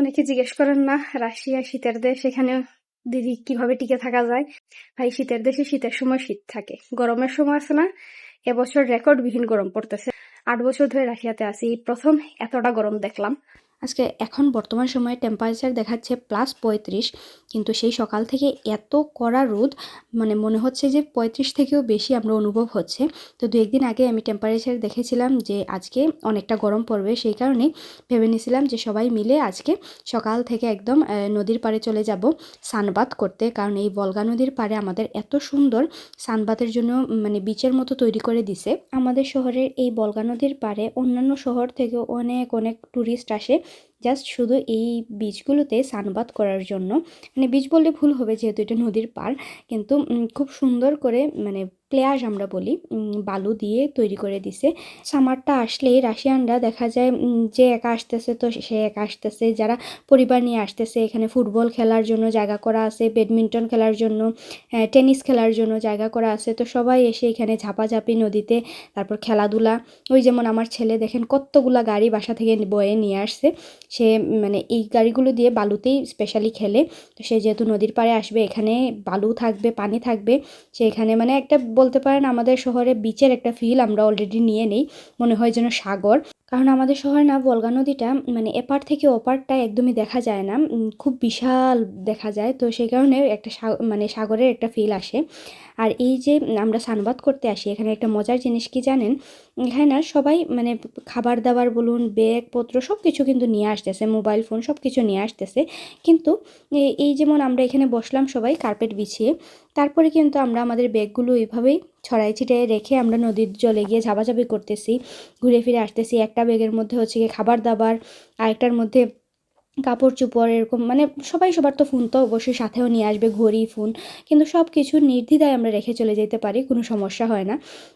অনেকে জিজ্ঞেস করেন, না, রাশিয়া শীতের দেশ এখানে দিদি কীভাবে টিকে থাকা যায়? ভাই, শীতের দেশে শীতের সময় শীত থাকে। গরমের সময় আছে না, এবছর রেকর্ড বিহীন গরম পড়তেছে। আট বছর ধরে রাশিয়াতে আছি, প্রথম এতটা গরম দেখলাম। আজকে এখন বর্তমান সময়ে টেম্পারেচার দেখাচ্ছে প্লাস পঁয়ত্রিশ, কিন্তু সেই সকাল থেকে এত কড়া রোদ মানে মনে হচ্ছে যে পঁয়ত্রিশ থেকেও বেশি আমরা অনুভব হচ্ছে। তো দু একদিন আগে আমি টেম্পারেচার দেখেছিলাম যে আজকে অনেকটা গরম পড়বে, সেই কারণে ভেবে নিয়েছিলাম যে সবাই মিলে আজকে সকাল থেকে একদম নদীর পাড়ে চলে যাব সানবাদ করতে। কারণ এই বলগা নদীর পাড়ে আমাদের এত সুন্দর সানবাদের জন্য মানে বিচের মতো তৈরি করে দিছে। আমাদের শহরের এই বলগা নদীর পাড়ে অন্যান্য শহর থেকে অনেক অনেক ট্যুরিস্ট আসে। জাস্ট শুধু এই বীজগুলোতে সানবাদ করার জন্য। মানে বীজ বললে ভুল হবে যেহেতু এটা নদীর পার কিন্তু খুব সুন্দর করে মানে প্লেয়াজ আমরা বলি বালু দিয়ে তৈরি করে দিছে। সামারটা আসলেই রাশিয়ানরা দেখা যায় যে একা আসতেছে তো সে একা আসতেছে। যারা পরিবার নিয়ে আসতেছে, এখানে ফুটবল খেলার জন্য জায়গা করা আছে, ব্যাডমিন্টন খেলার জন্য টেনিস খেলার জন্য জায়গা করা আছে। তো সবাই এসে এখানে ঝাপাঝাপি নদীতে, তারপর খেলাধুলা। ওই যেমন আমার ছেলে, দেখেন কতগুলা গাড়ি বাসা থেকে বয়ে নিয়ে আসছে। সে মানে এই গাড়িগুলো দিয়ে বালুতেই স্পেশালি খেলে। তো সে যেহেতু নদীর পাড়ে আসবে, এখানে বালু থাকবে, পানি থাকবে, সে এখানে মানে একটা বলতে পারেন, আমাদের শহরে বিচের একটা ফিল আমরা অলরেডি নিয়ে নেই। মনে হয় যেন সাগর। কারণ আমাদের শহরে না বলগা নদীটা মানে এপার থেকে ওপারটা একদমই দেখা যায় না খুব বিশাল দেখা যায়। তো সেই কারণে একটা মানে সাগরের একটা ফিল আসে। আর এই যে আমরা সানবাদ করতে আসি, এখানে একটা মজার জিনিস কি জানেন? এখানে না সবাই মানে খাবার দাবার বলুন, ব্যাগপত্র সব কিছু কিন্তু নিয়ে আসতেছে মোবাইল ফোন সব কিছু নিয়ে আসতেছে। কিন্তু এই যেমন আমরা এখানে বসলাম সবাই কার্পেট বিছিয়ে, তারপরে কিন্তু আমরা আমাদের ব্যাগগুলো এইভাবেই ছড়াই ছিটাই রেখে আমরা নদীর জলে গিয়ে ঝাপাঝাপি করতেছি, ঘুরে ফিরে আসতেছি। একটা বেগের মধ্যে হচ্ছে গিয়ে খাবার দাবার, আরেকটার মধ্যে কাপড় চোপড় এরকম মানে সবাই সবার তো ফোন তো অবশ্যই সাথেও নিয়ে আসবে, ঘড়ি ফোন কিন্তু সব কিছু নির্দ্বিধায় আমরা রেখে চলে যেতে পারি, কোনো সমস্যা হয় না।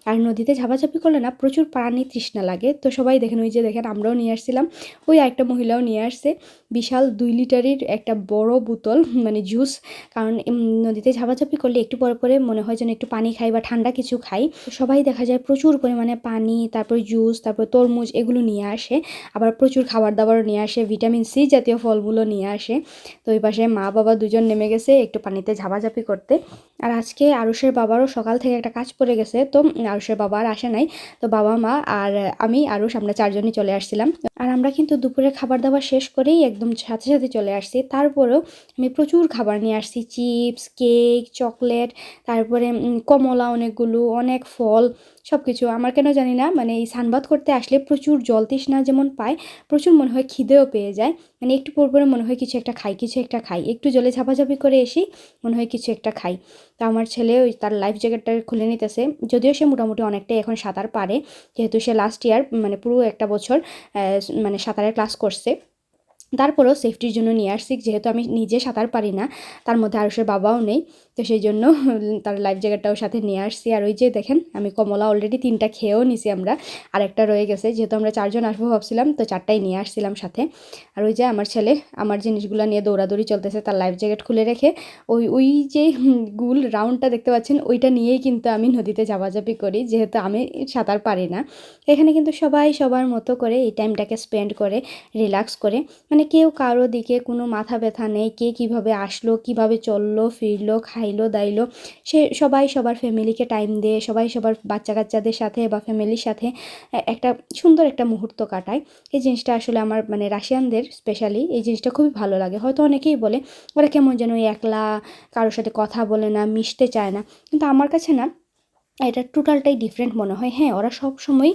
আর নদীতে ঝাপাঝাপি করলে না প্রচুর পানি তৃষ্ণা লাগে, তো সবাই দেখেন ওই যে দেখেন আমরাও নিয়ে আসছিলাম, ওই একটা মহিলাও নিয়ে আসছে, বিশাল দুই লিটারের একটা বড় বোতল মানে জুস কারণ নদীতে ঝাপাঝাপি করলে একটু পরে পরে মনে হয় যেন একটু পানি খাই বা ঠান্ডা কিছু খাই সবাই দেখা যায় প্রচুর পরিমাণে পানি, তারপর জুস তারপর তরমুজ এগুলো নিয়ে আসে, আবার প্রচুর খাবার দাবারও নিয়ে আসে ভিটামিন সি জাতীয় ফলগুলো নিয়ে আসে। তো ওই পাশে মা বাবা দুজন নেমে গেছে একটু পানিতে ঝাপাঝাপি করতে। আর আজকে আরুষের বাবারও সকাল থেকে একটা কাজ পড়ে গেছে, তো আরুষের বাবা আর আসে নাই। তো বাবা, মা আর আমি, আরুষ, আমরা চারজনই চলে আসছিলাম। আর আমরা কিন্তু দুপুরে খাবার দাবার শেষ করেই একদম সাথে সাথে চলে আসছি। তারপরেও আমি প্রচুর খাবার নিয়ে আসছি, চিপস, কেক, চকলেট, তারপরে কমলা অনেকগুলো, অনেক ফল সব কিছু আমার কেন জানি না মানে এই সানবাদ করতে আসলে প্রচুর জল তৃষ্ণা যেমন পায়, প্রচুর মনে হয় খিদেও পেয়ে যায়। মানে একটু পর পরে মনে হয় কিছু একটা খাই, কিছু একটা খাই। একটু জলে ঝাপাঝাপি করে এসি মনে হয় কিছু একটা খাই। তো আমার ছেলে ওই তার লাইফ জ্যাকেটটা খুলে নিতেছে। যদিও সে মোটামুটি অনেকটাই এখন সাঁতার পারে, যেহেতু সে লাস্ট ইয়ার মানে পুরো একটা বছর মানে সাঁতারের ক্লাস করছে। তারপরেও সেফটির জন্য নিয়ে আসছি, যেহেতু আমি নিজে সাঁতার পারি না, তার মধ্যে আরুষের বাবাও নেই, তো সেই জন্য তার লাইফ জ্যাকেটটাও সাথে নিয়ে আসছি। আর ওই যে দেখেন, আমি কমলা অলরেডি তিনটা খেয়েও নিছি আমরা আর একটা রয়ে গেছে, যেহেতু আমরা চারজন আসব ভাবছিলাম, তো চারটাই নিয়ে আসছিলাম সাথে। আর ওই যে আমার ছেলে, আমার জিনিসগুলো নিয়ে দৌড়াদৌড়ি চলতেছে, তার লাইফ জ্যাকেট খুলে রেখে, ওই ওই যে গুল রাউন্ডটা দেখতে পাচ্ছেন, ওইটা নিয়েই কিন্তু আমি নদীতে ঝাপাঝাপি করি, যেহেতু আমি সাঁতার পারি না। এখানে কিন্তু সবাই সবার মতো করে এই টাইমটাকে স্পেন্ড করে রিল্যাক্স করে মানে কেউ কারও দিকে কোনো মাথা ব্যথা নেই, কে কীভাবে আসলো, কীভাবে চলল, ফিরলো, খাইলো, দাইলো, সে সবাই সবার ফ্যামিলিকে টাইম দিয়ে, সবাই সবার বাচ্চা কাচ্চাদের সাথে বা ফ্যামিলির সাথে একটা সুন্দর একটা মুহূর্ত কাটায়। এই জিনিসটা আসলে আমার মানে রাশিয়ানদের স্পেশালি এই জিনিসটা খুবই ভালো লাগে। হয়তো অনেকেই বলে, ওরা কেমন যেন একলা, কারোর সাথে কথা বলে না, মিশতে চায় না। কিন্তু আমার কাছে না এটা টোটালটাই ডিফারেন্ট মনে হয়। হ্যাঁ ওরা সব সময়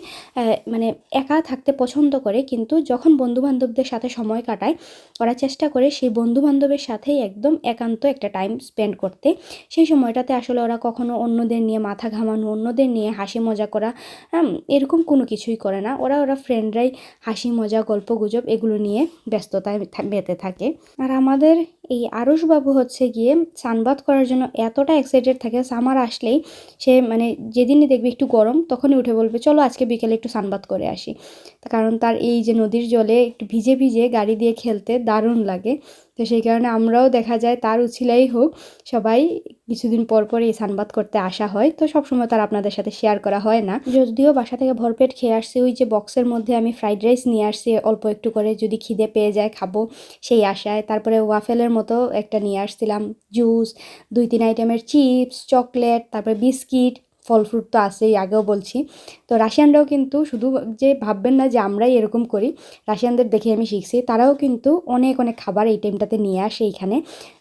মানে একা থাকতে পছন্দ করে কিন্তু যখন বন্ধু বান্ধবদের সাথে সময় কাটায় ওরা চেষ্টা করে সেই বন্ধু বান্ধবের সাথেই একদম একান্ত একটা টাইম স্পেন্ড করতে। সেই সময়টাতে আসলে ওরা কখনো অন্যদের নিয়ে মাথা ঘামানো অন্যদের নিয়ে হাসি মজা করা হ্যাঁ, এরকম কোনো কিছুই করে না। ওরা ওরা ফ্রেন্ডরাই হাসি মজা গল্প গুজব এগুলো নিয়ে ব্যস্ততায় মেতে থাকে। আর আমাদের এই আরুষ বাবু হচ্ছে গিয়ে সানবাদ করার জন্য এতটা এক্সাইটেড থাকে সামার আসলেই সে মানে যেদিনই দেখবে একটু গরম তখনই উঠে বলবে, চলো আজকে বিকেলে একটু সানবাদ করে আসি। কারণ তার এই যে নদীর জলে একটু ভিজে ভিজে গাড়ি দিয়ে খেলতে দারুণ লাগে। তো সেই কারণে আমরাও দেখা যায় তার উছিলাই হোক সবাই কিছুদিন পর পর এই সানবাদ করতে আসা হয়। তো সবসময় তার আপনাদের সাথে শেয়ার করা হয় না। যদিও বাসা থেকে ভরপেট খেয়ে আসছি, ওই যে বক্সের মধ্যে আমি ফ্রাইড রাইস নিয়ে আসছি, অল্প একটু করে যদি খিদে পেয়ে যায় খাব সেই আশায়। তারপরে ওয়াফেলের মতো একটা নিয়ে আসছিলাম। জুস দুই তিন আইটেমের চিপস চকলেট তারপরে বিস্কিট ফল ফ্রুট তো আছেই, আগেও বলছি। তো রাশিয়ানরাও কিন্তু শুধু যে ভাববেন না যে আমরাই এরকম করি, রাশিয়ানদের দেখে আমি শিখছি। তারাও কিন্তু অনেক অনেক খাবার এই টাইমটাতে নিয়ে আসে এইখানে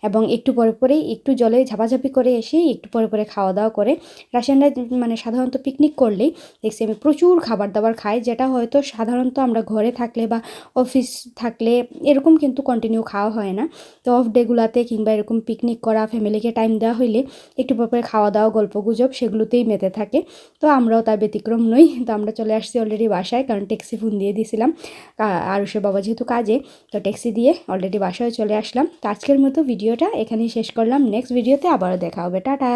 এবং একটু পরে পরেই একটু জলে ঝাপাঝাপি করে এসে একটু পরে পরে খাওয়া দাওয়া করে। রাশিয়ানরা মানে সাধারণত পিকনিক করলেই দেখছি আমি প্রচুর খাবার দাবার খাই যেটা হয়তো সাধারণত আমরা ঘরে থাকলে বা অফিস থাকলে এরকম কিন্তু কন্টিনিউ খাওয়া হয় না। তো অফ ডেগুলাতে কিংবা এরকম পিকনিক করা ফ্যামিলিকে টাইম দেওয়া হইলে একটু পর পরে খাওয়া দাওয়া গল্প গুজব সেগুলোতেই মেতে থাকে। তো আমরাও তার ব্যতিক্রম নই। তো আমরা চলে আসছি অলরেডি বাসায়, কারণ ট্যাক্সি ফোন দিয়ে দিয়েছিলাম আরুষের বাবা যেহেতু কাজে, তো ট্যাক্সি দিয়ে অলরেডি বাসায় চলে আসলাম। তো আজকের মতো ভিডিওটা এখানেই শেষ করলাম। নেক্সট ভিডিওতে আবারও দেখা হবে। টাটা!